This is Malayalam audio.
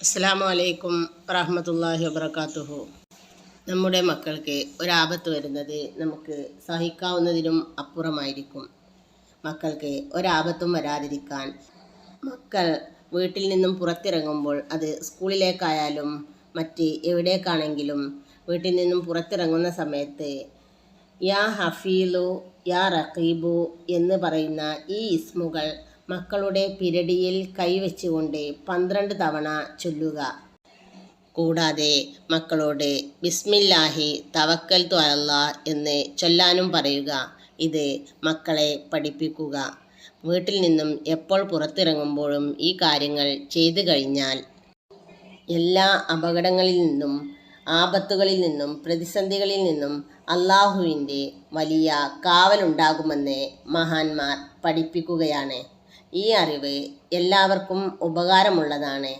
അസ്സാം വലൈക്കും വറഹമത്തല്ലാഹി വബർക്കാത്തുഹു നമ്മുടെ മക്കൾക്ക് ഒരാപത്ത് വരുന്നത് നമുക്ക് സഹിക്കാവുന്നതിനും അപ്പുറമായിരിക്കും. മക്കൾക്ക് ഒരാപത്തും വരാതിരിക്കാൻ മക്കൾ വീട്ടിൽ നിന്നും പുറത്തിറങ്ങുമ്പോൾ അത് സ്കൂളിലേക്കായാലും മറ്റ് എവിടേക്കാണെങ്കിലും വീട്ടിൽ നിന്നും പുറത്തിറങ്ങുന്ന സമയത്ത് യാ ഹഫീലു യാ റഖീബു എന്ന് പറയുന്ന ഈ ഇസ്മുകൾ മക്കളുടെ പിരടിയിൽ കൈവച്ചുകൊണ്ട് പന്ത്രണ്ട് തവണ ചൊല്ലുക. കൂടാതെ മക്കളോട് ബിസ്മില്ലാഹി തവക്കൽ അല്ല എന്ന് ചൊല്ലാനും പറയുക. ഇത് മക്കളെ പഠിപ്പിക്കുക. വീട്ടിൽ നിന്നും എപ്പോൾ പുറത്തിറങ്ങുമ്പോഴും ഈ കാര്യങ്ങൾ ചെയ്തു കഴിഞ്ഞാൽ എല്ലാ അപകടങ്ങളിൽ നിന്നും ആപത്തുകളിൽ നിന്നും പ്രതിസന്ധികളിൽ നിന്നും അള്ളാഹുവിന്റെ വലിയ കാവലുണ്ടാകുമെന്ന് മഹാന്മാർ പഠിപ്പിക്കുകയാണ്. ഈ അറിവ് എല്ലാവർക്കും ഉപകാരമുള്ളതാണ്.